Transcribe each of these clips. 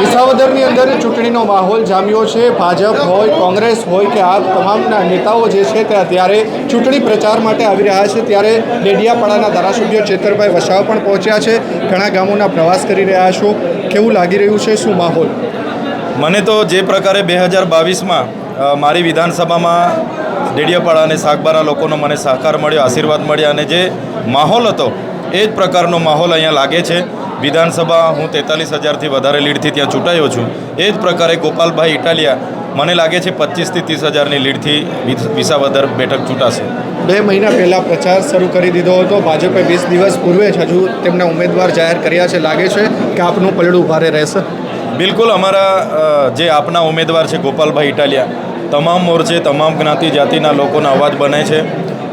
વિસાવદરની અંદર ચૂંટણીનો માહોલ જામ્યો છે. ભાજપ હોય, કોંગ્રેસ હોય કે આ તમામના નેતાઓ જે છે તે અત્યારે ચૂંટણી પ્રચાર માટે આવી રહ્યા છે. ત્યારે ડેડિયાપાડાના ધારાસભ્ય ચેતરભાઈ વસાવ પણ પહોંચ્યા છે. ઘણા ગામોના પ્રવાસ કરી રહ્યા છો. કેવું લાગી રહ્યું છે? શું માહોલ? મને તો જે પ્રકારે બે હજાર બાવીસમાં મારી વિધાનસભામાં ડેડિયાપાડા અને સાગબારા લોકોનો મને સહકાર મળ્યો, આશીર્વાદ મળ્યા અને જે માહોલ હતો, એ જ પ્રકારનો માહોલ અહીંયા લાગે છે. વિધાનસભા હું તેતાલીસ હજારથી વધારે લીડથી ત્યાં ચૂંટાયો છું. એ જ પ્રકારે ગોપાલભાઈ ઇટાલિયા મને લાગે છે પચીસથી ત્રીસ હજારની લીડથી વિસાવદર બેઠક ચૂંટાશે. બે મહિના પહેલાં પ્રચાર શરૂ કરી દીધો હતો. ભાજપે વીસ દિવસ પૂર્વે જ હજુ તેમના ઉમેદવાર જાહેર કર્યા છે. લાગે છે કે આપનું પલડું ભારે રહેશે. બિલકુલ અમારા જે આપના ઉમેદવાર છે ગોપાલભાઈ ઇટાલિયા તમામ મોરચે તમામ જ્ઞાતિ જાતિના લોકોના અવાજ બને છે.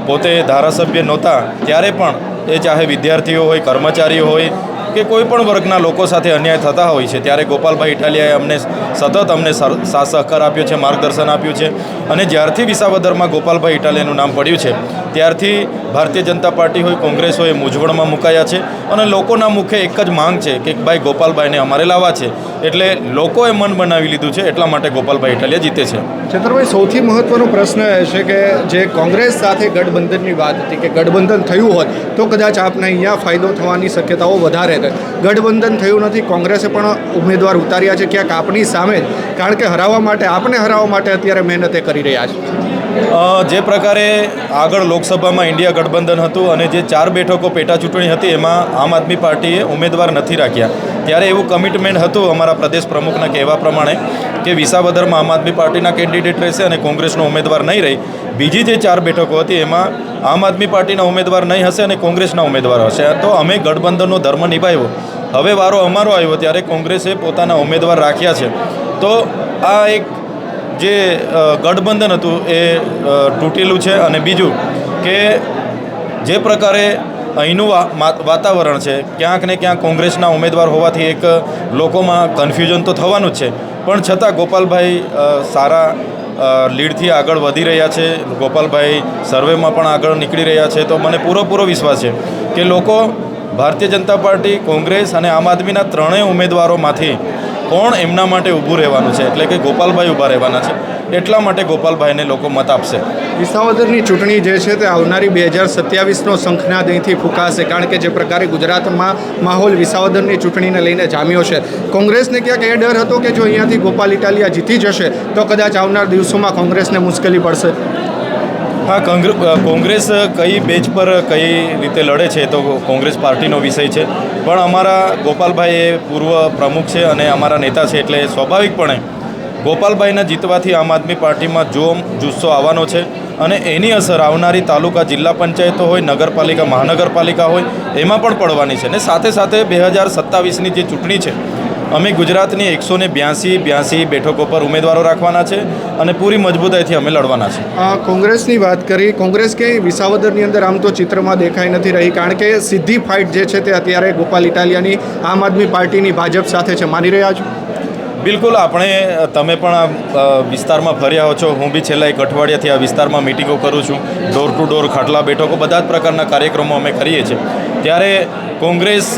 પોતે ધારાસભ્ય નહોતા ત્યારે પણ એ ચાહે વિદ્યાર્થીઓ હોય કર્મચારીઓ હોય કે કોઈ પણ વર્ગના લોકો સાથે અન્યાય થતા હોય છે, ત્યારે ગોપાલભાઈ ઇટાલિયાએ અમને સતત અમને સાથ સહકાર આપ્યો છે, માર્ગદર્શન આપ્યું છે અને જ્યારથી વિસાવદરમાં ગોપાલભાઈ ઇટાલિયાનું નામ પડ્યું છે, ત્યારથી ભારતીય જનતા પાર્ટી હોય, કોંગ્રેસ હોય મૂંઝવણમાં મુકાયા છે અને લોકોના મુખે એક જ માંગ છે કે ભાઈ ગોપાલભાઈને અમારે લાવવા છે, એટલે લોકોએ મન બનાવી લીધું છે, એટલા માટે ગોપાલભાઈ ઇટાલિયા જીતે છે. છત્રભાઈ, સૌથી મહત્વનો પ્રશ્ન એ છે કે જે કોંગ્રેસ સાથે ગઠબંધનની વાત હતી કે ગઠબંધન થયું હોત તો કદાચ આપને અહીંયા ફાયદો થવાની શક્યતાઓ વધારે છે ગઠબંધન થયું નથી. કોંગ્રેસે પણ ઉમેદવાર ઉતાર્યા છે. ક્યાંક આપની સામે, કારણ કે હરાવવા માટે, આપને હરાવવા માટે અત્યારે મહેનત કરી રહ્યા છે. જે પ્રકારે આગળ લોકસભામાં ઇન્ડિયા ગઠબંધન હતું અને જે ચાર બેઠકો પેટા ચૂંટણી હતી, એમાં આમ આદમી પાર્ટીએ ઉમેદવાર નથી રાખ્યા. ત્યારે એવું કમિટમેન્ટ હતું અમારા પ્રદેશ પ્રમુખના કહેવા પ્રમાણે કે વિસાવદરમાં આમ આદમી પાર્ટીના કેન્ડિડેટ રહેશે અને કોંગ્રેસનો ઉમેદવાર નહીં રહે. બીજી જે ચાર બેઠકો હતી, એમાં આમ આદમી પાર્ટીના ઉમેદવાર નહીં હશે અને કોંગ્રેસના ઉમેદવાર હશે. તો અમે ગઠબંધનનો ધર્મ નિભાવ્યો. હવે વારો અમારો આવ્યો ત્યારે કોંગ્રેસે પોતાના ઉમેદવાર રાખ્યા છે. તો આ એક જે ગઠબંધન હતું એ તૂટેલું છે અને બીજું કે જે પ્રકારે અહીંનું વાતાવરણ છે, ક્યાંક ને ક્યાંક કોંગ્રેસના ઉમેદવાર હોવાથી એક લોકોમાં કન્ફ્યુઝન તો થવાનું જ છે. પણ છતાં ગોપાલભાઈ સારા લીડથી આગળ વધી રહ્યા છે. ગોપાલભાઈ સર્વેમાં પણ આગળ નીકળી રહ્યા છે. તો મને પૂરેપૂરો વિશ્વાસ છે કે લોકો ભારતીય જનતા પાર્ટી, કોંગ્રેસ અને આમ આદમીના ત્રણેય ઉમેદવારોમાંથી કોણ એમના માટે ઊભું રહેવાનું છે? એટલે કે ગોપાલભાઈ ઊભા રહેવાના છે. એટલા માટે ગોપાલભાઈને લોકો મત આપશે. વિસાવદરની ચૂંટણી જે છે તે આવનારી બે હજાર સત્યાવીસનો શંખનાદ અહીંથી ફૂંકાશે, કારણ કે જે પ્રકારે ગુજરાતમાં માહોલ વિસાવદરની ચૂંટણીને લઈને જામ્યો છે. કોંગ્રેસને ક્યાંક એ ડર હતો કે જો અહીંયાથી ગોપાલ ઇટાલિયા જીતી જશે, તો કદાચ આવનાર દિવસોમાં કોંગ્રેસને મુશ્કેલી પડશે. હા, કોંગ્ર- કોંગ્રેસ કઈ બેચ પર કઈ રીતે લડે છે તો કોંગ્રેસ પાર્ટીનો વિષય છે. પણ અમારા ગોપાલભાઈ એ પૂર્વ પ્રમુખ છે અને અમારા નેતા છે એટલે સ્વાભાવિકપણે ગોપાલભાઈના જીતવાથી આમ આદમી પાર્ટીમાં જોમ, જુસ્સો આવવાનો છે અને એની અસર આવનારી તાલુકા જિલ્લા પંચાયતો હોય, નગરપાલિકા, મહાનગરપાલિકા હોય, એમાં પણ પડવાની છે. ને સાથે સાથે બે હજાર સત્તાવીસની જે ચૂંટણી છે અમે ગુજરાતની એકસો ને બ્યાસી બ્યાસી બેઠકો પર ઉમેદવારો રાખવાના છે અને પૂરી મજબૂતાઈથી અમે લડવાના છે. કોંગ્રેસની વાત કરી કોંગ્રેસ ક્યાંય વિસાવદરની અંદર આમ તો ચિત્રમાં દેખાઈ નથી રહી કારણ કે સીધી ફાઇટ જે છે તે અત્યારે ગોપાલ ઇટાલિયાની આમ આદમી પાર્ટીની ભાજપ સાથે છે. માની રહ્યા છો? બિલકુલ આપણે તમે પણ આ વિસ્તારમાં ફર્યા હો છો. હું બી છેલ્લા એક અઠવાડિયાથી આ વિસ્તારમાં મિટિંગો કરું છું. ડોર ટુ ડોર ખાટલા બેઠકો બધા જ પ્રકારના કાર્યક્રમો અમે કરીએ છીએ. ત્યારે કોંગ્રેસ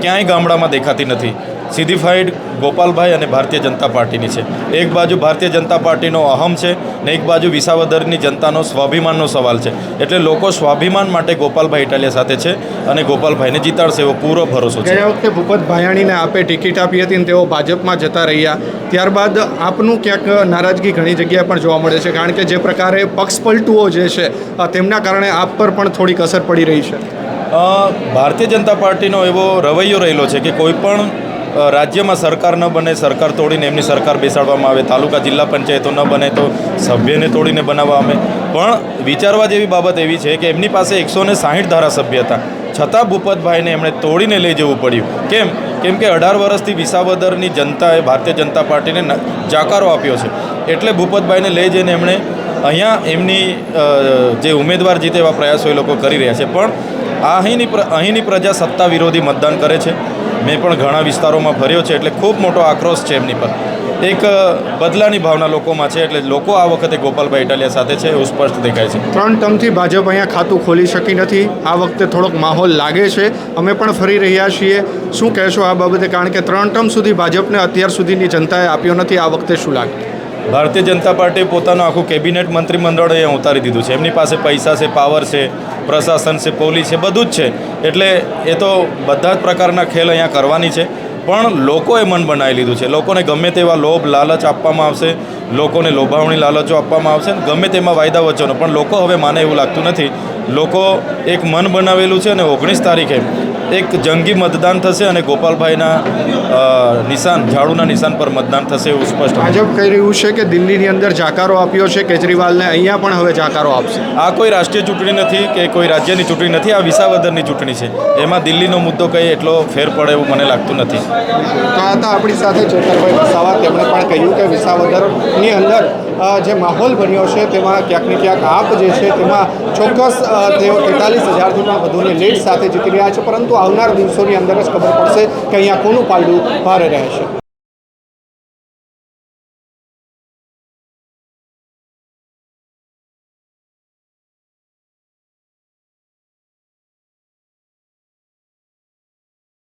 ક્યાંય ગામડામાં દેખાતી નથી. સીધી ફાઇટ ગોપાલભાઈ અને ભારતીય જનતા પાર્ટીની છે. એક બાજુ ભારતીય જનતા પાર્ટીનો અહમ છે ને એક બાજુ વિસાવદરની જનતાનો સ્વાભિમાનનો સવાલ છે. એટલે લોકો સ્વાભિમાન માટે ગોપાલભાઈ ઇટાલિયા સાથે છે અને ગોપાલભાઈને જીતાડશે એવો પૂરો ભરોસો છે. ગયા વખતે ભૂપત ભાયાણીને આપે ટિકિટ આપી હતી અને તેઓ ભાજપમાં જતા રહ્યા. ત્યારબાદ આપનું ક્યાંક નારાજગી ઘણી જગ્યાએ પણ જોવા મળે છે કારણ કે જે પ્રકારે પક્ષપલટુઓ જે છે તેમના કારણે આપ પર પણ થોડીક અસર પડી રહી છે. ભારતીય જનતા પાર્ટીનો એવો રવૈયો રહેલો છે કે કોઈ પણ રાજ્યમાં સરકાર ન બને, સરકાર તોડીને એમની સરકાર બેસાડવામાં આવે, તાલુકા જિલ્લા પંચાયતો ન બને તો સભ્યને તોડીને બનાવવા આવે પણ વિચારવા જેવી બાબત એવી છે કે એમની પાસે એકસો ને સાહીઠ ધારાસભ્ય હતા. છતાં ભૂપતભાઈને એમણે તોડીને લઈ જવું પડ્યું. કેમ? કેમ કે અઢાર વર્ષથી વિસાવદરની જનતાએ, ભારતીય જનતા પાર્ટીને જાકારો આપ્યો છે. એટલે ભૂપતભાઈને લઈ જઈને એમણે અહીંયા એમની જે ઉમેદવાર જીતે એવા પ્રયાસો એ લોકો કરી રહ્યા છે. પણ અહીંની અહીંની પ્રજા સત્તા વિરોધી મતદાન કરે છે. મેં પણ ઘણા વિસ્તારોમાં ફર્યો છે એટલે ખૂબ મોટો આક્રોશ છે એમની પર. એક બદલાની ભાવના લોકોમાં છે એટલે લોકો આ વખતે ગોપાલભાઈ ઇટાલિયા સાથે છે એવું સ્પષ્ટ દેખાય છે. ત્રણ ટર્મથી ભાજપ અહીંયા ખાતું ખોલી શકી નથી. આ વખતે થોડોક માહોલ લાગે છે. અમે પણ ફરી રહ્યા છીએ. શું કહેશો આ બાબતે? કારણ કે ત્રણ ટર્મ સુધી ભાજપને અત્યાર સુધીની જનતાએ આપ્યો નથી. આ વખતે શું લાગે? ભારતીય જનતા પાર્ટીએ પોતાનું આખું કેબિનેટ મંત્રીમંડળ અહીંયા ઉતારી દીધું છે. એમની પાસે પૈસા છે પાવર છે, પ્રશાસન છે પોલીસ છે, બધું જ છે. એટલે એ તો બધા જ પ્રકારના ખેલ અહીંયા કરવાની છે. પણ લોકોએ મન બનાવી લીધું છે. લોકોને ગમે તેવા લોભ, લાલચ આપવામાં આવશે, લોકોને લોભાવણી લાલચો આપવામાં આવશે ગમે તેમાં વાયદા વચ્ચેનો. પણ લોકો હવે માને એવું લાગતું નથી લોકો એક મન બનાવેલું છે અને ઓગણીસ તારીખે એક જંગી મતદાન થશે અને ગોપાલભાઈના નિશાન ઝાડુના નિશાન પર મતદાન થશે એવું સ્પષ્ટ ભાજપ કહી રહ્યું છે કે દિલ્હીની અંદર જાકારો આપ્યો છે કેજરીવાલને અહીંયા પણ હવે જાકારો આપશે. આ કોઈ રાષ્ટ્રીય ચૂંટણી નથી કે કોઈ રાજ્યની ચૂંટણી નથી આ વિસાવદરની ચૂંટણી છે. એમાં દિલ્હીનો મુદ્દો કંઈ એટલો ફેર પડે એવું મને લાગતું નથી. તો આ હતા આપણી સાથે ચેતરભાઈ વસાવા તેમણે પણ કહ્યું કે વિસાવદરની અંદર જે માહોલ બન્યો છે તેમાં ક્યાંક ને ક્યાંક આપ જે છે તેમાં ચોક્કસ તેઓ તેતાલીસ હજારથી પણ વધુની લીડ સાથે જીતી રહ્યા છે, પરંતુ આવનાર દિવસોની અંદર જ ખબર પડશે કે અહીંયા કોનું પાલડું ભારે રહેશે.